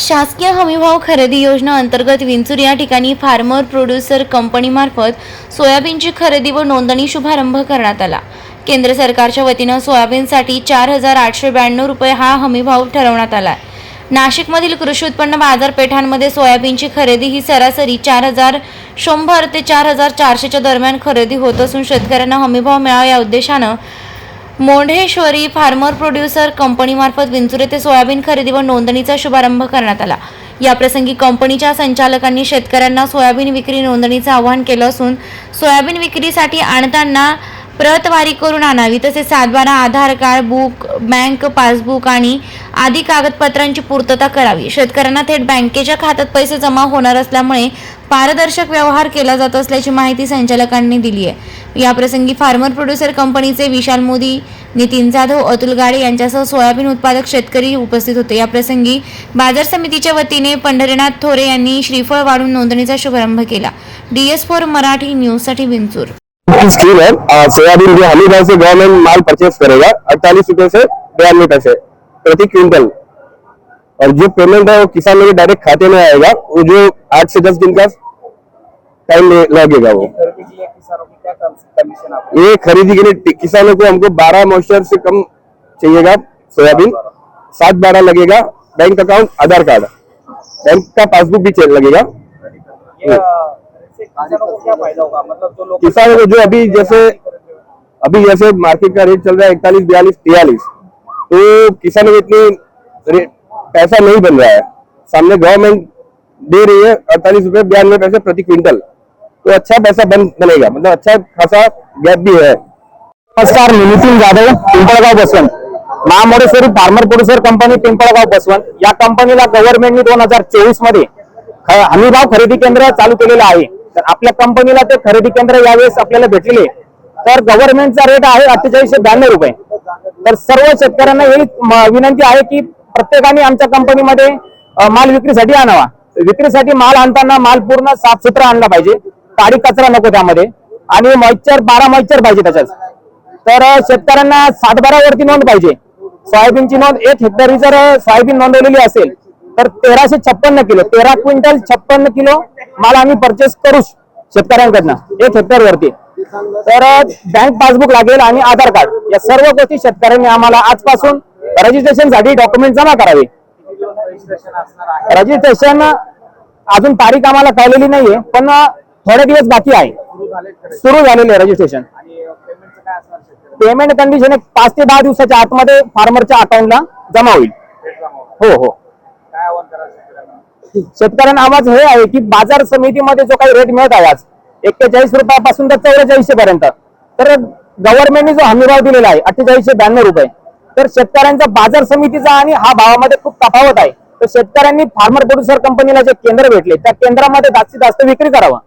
शासकीय हमीभाव खरेदी योजना अंतर्गत विंचूर या ठिकाणी फार्मर प्रोड्युसर कंपनीमार्फत सोयाबीनची खरेदी व नोंदणी शुभारंभ करण्यात आला. केंद्र सरकारच्या वतीनं सोयाबीनसाठी चार हजार आठशे ब्याण्णव रुपये हा हमीभाव ठरवण्यात आला आहे नाशिकमधील कृषी उत्पन्न बाजारपेठांमध्ये सोयाबीनची खरेदी ही सरासरी चार हजार शंभर ते चार हजार चारशेच्या दरम्यान खरेदी होत असून शेतकऱ्यांना हमीभाव मिळावा या उद्देशानं मोढेश्वरी फार्मर प्रोड्युसर कंपनीमार्फत विंचुर येथे सोयाबीन खरेदी व नोंदणीचा शुभारंभ करण्यात आला. याप्रसंगी कंपनीच्या संचालकांनी शेतकऱ्यांना सोयाबीन विक्री नोंदणीचं आवाहन केलं असून सोयाबीन विक्रीसाठी आणताना प्रतवारी करून आणावी तसेच सातबारा Aadhaar card book bank passbook आणि आदी कागदपत्रांची पूर्तता करावी. शेतकऱ्यांना थेट बँकेच्या खात्यात पैसे जमा होणार असल्यामुळे पारदर्शक व्यवहार केला जात असल्याची माहिती संचालकांनी दिली आहे. याप्रसंगी फार्मर प्रोड्युसर कंपनीचे विशाल मोदी नितीन जाधव अतुल गाडे यांच्यासह सोयाबीन उत्पादक शेतकरी उपस्थित होते. याप्रसंगी बाजार समितीच्या वतीने पंढरीनाथ थोरे यांनी श्रीफळ वाढून नोंदणीचा शुभारंभ केला. डीएस फोर मराठी न्यूजसाठी विंचूर. स्कीम है uh, सोयाबीन जो हमी भाव से गवर्नमेंट माल परचेस करेगा अड़तालीस रुपए से बयानवे पैसे प्रति क्विंटल. और जो पेमेंट है वो किसान मेरे डायरेक्ट खाते में आएगा वो जो आठ से दस दिन का टाइम लगेगा वो. ये खरीदी के लिए किसानों को हमको बारह मॉइस्चर से कम चाहिएगा सोयाबीन सात बारह लगेगा bank account Aadhaar card bank का पासबुक भी लगेगा। किसानों को होगा? मतलब जो किसानों को जो अभी जैसे अभी जैसे मार्केट का रेट चल रहा है इकतालीस बयालीस तियालीस तो किसानों को इतनी पैसा नहीं बन रहा है। सामने गवर्नमेंट दे रही है अड़तालीस रूपए बयानवे पैसे प्रति क्विंटल। तो अच्छा पैसा बन बनेगा। मतलब अच्छा खासा गैप भी है। नमस्कार मी Nitin Jadhav Pimpalgaon Baswant Mahamodeshwari farmer producer company Pimpalgaon Baswant या कंपनीला गव्हर्नमेंटने दोन हजार चोवीसमध्ये हमीभाव खरेदी केंद्र चालू केलेलं आहे. तर आपल्या कंपनीला ते खरेदी केंद्र यावेळेस आपल्याला भेटलेले. तर गव्हर्नमेंटचा रेट आहे अठ्ठेचाळीसशे ब्याण्णव रुपये. तर सर्व शेतकऱ्यांना ही विनंती आहे की प्रत्येकाने आमच्या कंपनीमध्ये माल विक्रीसाठी आणावा. विक्रीसाठी माल आणताना माल पूर्ण साफसुथरा आणला पाहिजे. काडी कचरा नको त्यामध्ये. आणि मॉइश्चर बारा मॉइश्चर पाहिजे त्याच्यात. तर शेतकऱ्यांना सातबारावरती नोंद पाहिजे. सोयाबीनची नोंद एक हेक्टरी जर सोयाबीन नोंदवलेली असेल तर तेराशे छप्पन्न किलो तेरा क्विंटल छप्पन्न किलो माल आम्ही परचेस करू शेतकऱ्यांकडनं एक हेक्टर वरती तर बँक पासबुक लागेल आणि आधार कार्ड या सर्व गोष्टी शेतकऱ्यांनी आम्हाला आजपासून रजिस्ट्रेशनसाठी डॉक्युमेंट जमा करावे. रजिस्ट्रेशन अजून तारीख आम्हाला कळलेली नाहीये पण थोडे दिवस बाकी आहे. सुरू झालेले रजिस्ट्रेशन पेमेंट कंडिशन एक पाच ते दहा दिवसाच्या आतमध्ये फार्मरच्या अकाउंटला जमा होईल जमा होईल. हो हो. शेतकऱ्यांना आवाज हे आहे की बाजार समितीमध्ये जो काही रेट मिळत आहे आज एक्केचाळीस रुपयापासून तर चौवेचाळीसशे पर्यंत. तर गव्हर्नमेंटने जो हमीभाव दिलेला आहे अठ्ठेचाळीसशे ब्याण्णव रुपये. तर शेतकऱ्यांचा बाजार समितीचा आणि हा भावामध्ये खूप तफावत आहे. तर शेतकऱ्यांनी फार्मर प्रोड्युसर कंपनीला जे केंद्र भेटले त्या केंद्रामध्ये जास्तीत जास्त विक्री करावा.